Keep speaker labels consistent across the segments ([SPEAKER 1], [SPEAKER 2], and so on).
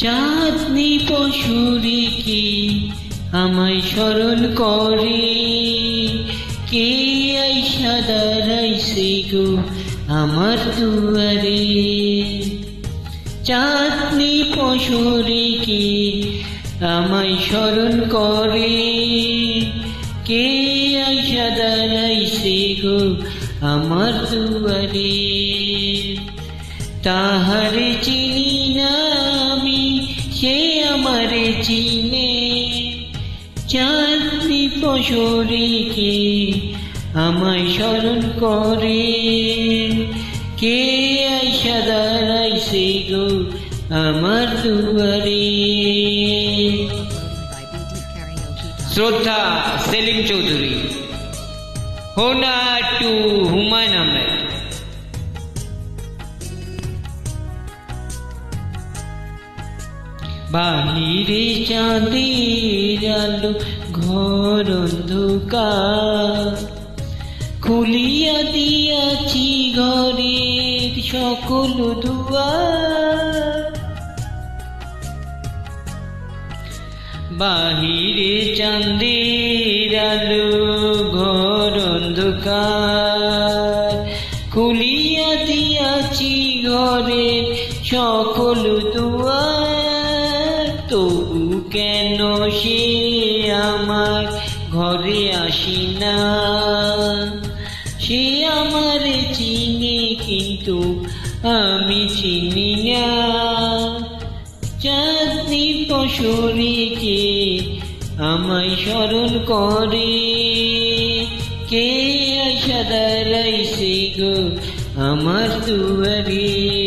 [SPEAKER 1] চাঁদনি পশুরে কি আমায় স্মরণ করে? কে আইসা দাঁড়াইছে গো আমার দুয়ারে? চাঁদনি পশুরে কি আমায় স্মরণ করে? কে আইসা দাঁড়াইছে গো আমার দুয়ারে? তাহারে চিনি সে আমারে চিনে চাঁদনি পশরীকে আমায় স্মরণ করে? কে আইসা দাঁড়াইছে গো আমার দুয়ারে? শ্রদ্ধা সেলিম চৌধুরী। হোনা টু হুমায়ুন বাহিরে চাঁদের আলো ঘর অন্ধকার। খুলিয়া দিয়াছি ঘরের সকল দুয়ার। বাহিরে চাঁদের আলো ঘর অন্ধকার। খুলিয়া দিয়াছি ঘরে সকল দুয়ার। তবু কেন সে আমার ঘরে আসি না? সে আমার চিনে কিন্তু আমি চিনি না। চাঁদনি পশুরিকে আমায় স্মরণ করে। কে আশা দাঁড়াইছে গো আমার দুয়ারে?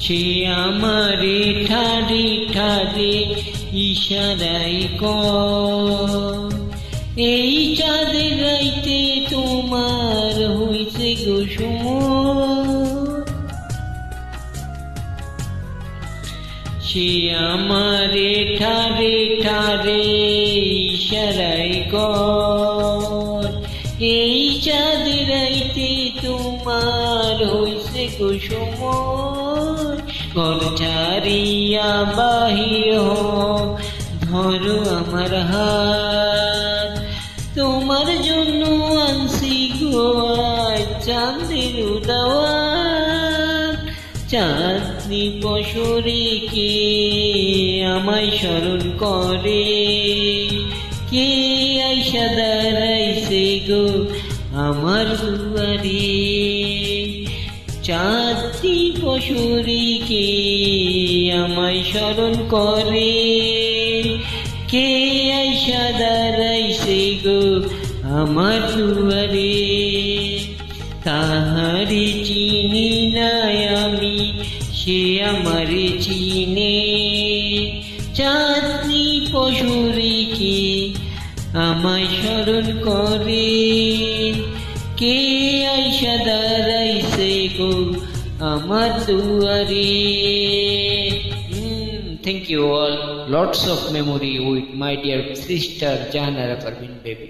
[SPEAKER 1] সে আমারে ঠারে ঠারে ইশারাই ক এই চাঁদের রাইতে তোমার হইছে গো সময় সে আমারে ঠারে ঠারে ইশারাই কর। এই চাঁদ রাইতে তোমার হইছে গো ছাড়িয়া বাহির হও, ধরো আমার হাত তোমার জন্য আনসি গো আজ চাঁদের উদাওয়াত চাঁদনি পশরে আমায় স্মরণ করে। কে আইসা দাঁড়াইছে গো আমার দুয়ারে? চাঁদনি পশরে আমায় স্মরণ করে। কে আইসা দাঁড়াইছে গো আমার দুয়ারে? তাহারে চিনি নাই আমি, সে আমারে চিনে। চাঁদনি পশুরিকে আমায় স্মরণ করে। কে আইসা দাঁড়াইছে গো আমার দুয়ারে thank you all lots of memory with my dear sister Jahanara Parvin baby